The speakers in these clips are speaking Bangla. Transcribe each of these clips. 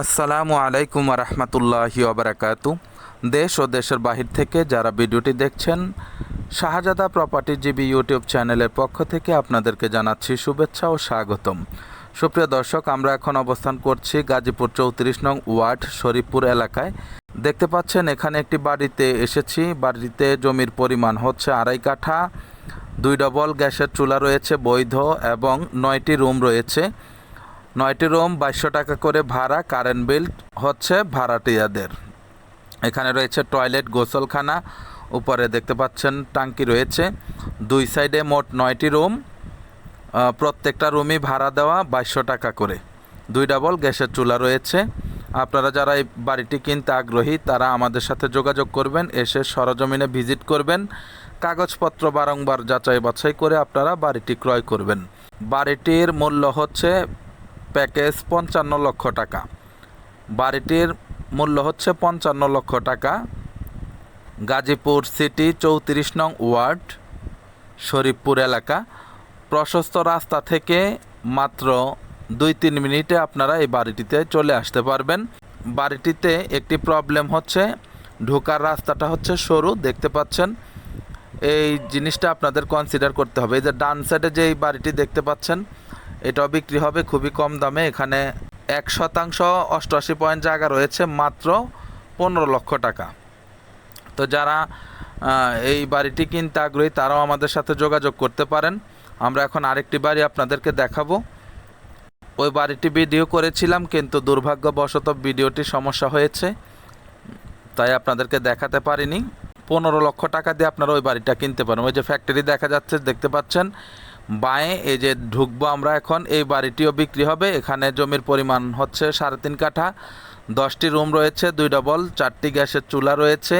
আসসালামু আলাইকুম রহমতুল্লাহি ওবরাকাতু দেশ ও দেশের বাহির থেকে যারা ভিডিওটি দেখছেন, শাহজাদা প্রপার্টি জিবি ইউটিউব চ্যানেলের পক্ষ থেকে আপনাদেরকে জানাচ্ছি শুভেচ্ছা ও স্বাগতম। সুপ্রিয় দর্শক, আমরা এখন অবস্থান করছি গাজীপুর চৌত্রিশ নং ওয়ার্ড, শরীফপুর এলাকায়। দেখতে পাচ্ছেন, এখানে একটি বাড়িতে এসেছি। বাড়িতে জমির পরিমাণ হচ্ছে আড়াই কাঠা, দুই ডবল গ্যাসের চুলা রয়েছে বৈধ এবং নয়টি রুম রয়েছে। নয়টি রুম, বাইশশো টাকা করে ভাড়া কারেন্ট বিল হচ্ছে ভাড়াটিয়াদের। এখানে রয়েছে টয়লেট গোসলখানা, উপরে দেখতে পাচ্ছেন টাঙ্কি রয়েছে। দুই সাইডে মোট নয়টি রুম প্রত্যেকটা রুমই ভাড়া দেওয়া বাইশশো টাকা করে। দুই ডাবল গ্যাসের চুলা রয়েছে। আপনারা যারা এই বাড়িটি কিনতে আগ্রহী, তারা আমাদের সাথে যোগাযোগ করবেন, এসে সরজমিনে ভিজিট করবেন। কাগজপত্র বারংবার যাচাই বাছাই করে আপনারা বাড়িটি ক্রয় করবেন। বাড়িটির মূল্য হচ্ছে প্যাকেজ পঞ্চান্ন লক্ষ টাকা। বাড়িটির মূল্য হচ্ছে পঞ্চান্ন লক্ষ টাকা। গাজীপুর সিটি চৌত্রিশ নং ওয়ার্ড, শরীফপুর এলাকা। প্রশস্ত রাস্তা থেকে মাত্র দুই তিন মিনিটে আপনারা এই বাড়িটিতে চলে আসতে পারবেন। বাড়িটিতে একটি প্রবলেম হচ্ছে, ঢোকার রাস্তাটা হচ্ছে সরু, দেখতে পাচ্ছেন। এই জিনিসটা আপনাদের কনসিডার করতে হবে। এই যে ডান সাইডে যে এই বাড়িটি দেখতে পাচ্ছেন এটাও বিক্রি হবে খুবই কম দামে। এখানে এক শতাংশ অষ্টআশি পয়েন্ট জায়গা রয়েছে, মাত্র পনেরো লক্ষ টাকা। তো যারা এই বাড়িটি কিনতে আগ্রহী, তারাও আমাদের সাথে যোগাযোগ করতে পারেন। আমরা এখন আরেকটি বাড়ি আপনাদেরকে দেখাবো। ওই বাড়িটি ভিডিও করেছিলাম, কিন্তু দুর্ভাগ্যবশত ভিডিওটি সমস্যা হয়েছে। তাই আপনাদেরকে দেখাতে পারিনি। পনেরো লক্ষ টাকা দিয়ে আপনারা ওই বাড়িটা কিনতে পারেন। ওই যে ফ্যাক্টরি দেখা যাচ্ছে, দেখতে পাচ্ছেন। বাঁয়ে, এই যে ঢুকবো আমরা এখন, এই বাড়িটিও বিক্রি হবে। এখানে জমির পরিমাণ হচ্ছে সাড়ে তিন কাঠা। দশটি রুম রয়েছে, দুই ডবল, চারটি গ্যাসের চুলা রয়েছে,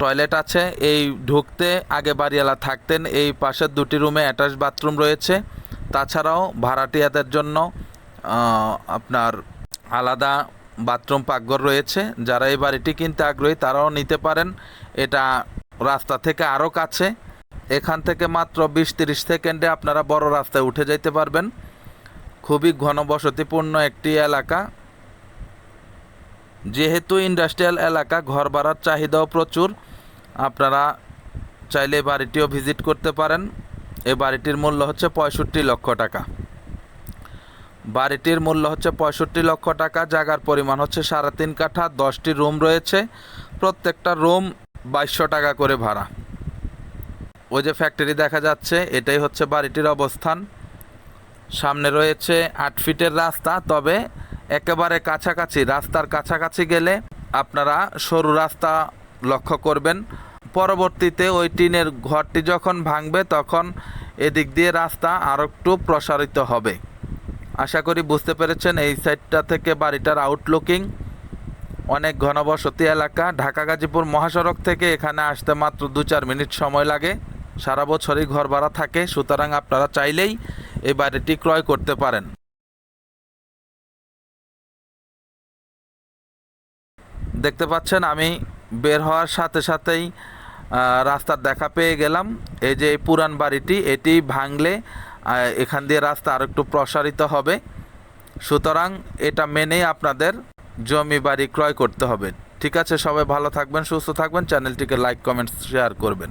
টয়লেট আছে। এই ঢুকতে আগে বাড়িওয়ালা থাকতেন, এই পাশের দুটি রুমে অ্যাটাচ বাথরুম রয়েছে। তাছাড়াও ভাড়াটিয়াদের জন্য আপনার আলাদা বাথরুম পাকঘর রয়েছে। যারা এই বাড়িটি কিনতে আগ্রহী, তারাও নিতে পারেন। এটা রাস্তা থেকে আরও কাছে। এখান থেকে মাত্র বিশ তিরিশ সেকেন্ডে আপনারা বড় রাস্তায় উঠে যেতে পারবেন। খুবই ঘনবসতিপূর্ণ একটি এলাকা। যেহেতু ইন্ডাস্ট্রিয়াল এলাকা, ঘর ভাড়ার চাহিদাও প্রচুর। আপনারা চাইলে বাড়িটিও ভিজিট করতে পারেন। এই বাড়িটির মূল্য হচ্ছে পঁয়ষট্টি লক্ষ টাকা। বাড়িটির মূল্য হচ্ছে পঁয়ষট্টি লক্ষ টাকা, জায়গার পরিমাণ হচ্ছে সাড়ে তিন কাঠা, দশটি রুম রয়েছে। প্রত্যেকটা রুম বাইশশো টাকা করে ভাড়া। ওই যে ফ্যাক্টরি দেখা যাচ্ছে, এটাই হচ্ছে বাড়িটির অবস্থান। সামনে রয়েছে আট ফিটের রাস্তা, তবে একেবারে কাছাকাছি, রাস্তার কাছাকাছি গেলে আপনারা সরু রাস্তা লক্ষ্য করবেন। পরবর্তীতে ওই টিনের ঘরটি যখন ভাঙবে, তখন এদিক দিয়ে রাস্তা আরও একটু প্রসারিত হবে। আশা করি বুঝতে পেরেছেন, এই সাইডটা থেকে বাড়িটার আউটলুকিং অনেক ঘনবসতি এলাকা ঢাকা গাজীপুর মহাসড়ক থেকে এখানে আসতে মাত্র দু চার মিনিট সময় লাগে। সারা বছরই ঘর ভাড়া থাকে, সুতরাং আপনারা চাইলেই এই বাড়িটি ক্রয় করতে পারেন। দেখতে পাচ্ছেন, আমি বের হওয়ার সাথে সাথেই রাস্তার দেখা পেয়ে গেলাম। এই যে পুরান বাড়িটি, এটি ভাঙলে এখান দিয়ে রাস্তা আর একটু প্রসারিত হবে। সুতরাং এটা মেনেই আপনাদের জমি বাড়ি ক্রয় করতে হবে। ঠিক আছে, সবাই ভালো থাকবেন, সুস্থ থাকবেন। চ্যানেলটিকে লাইক, কমেন্ট, শেয়ার করবেন।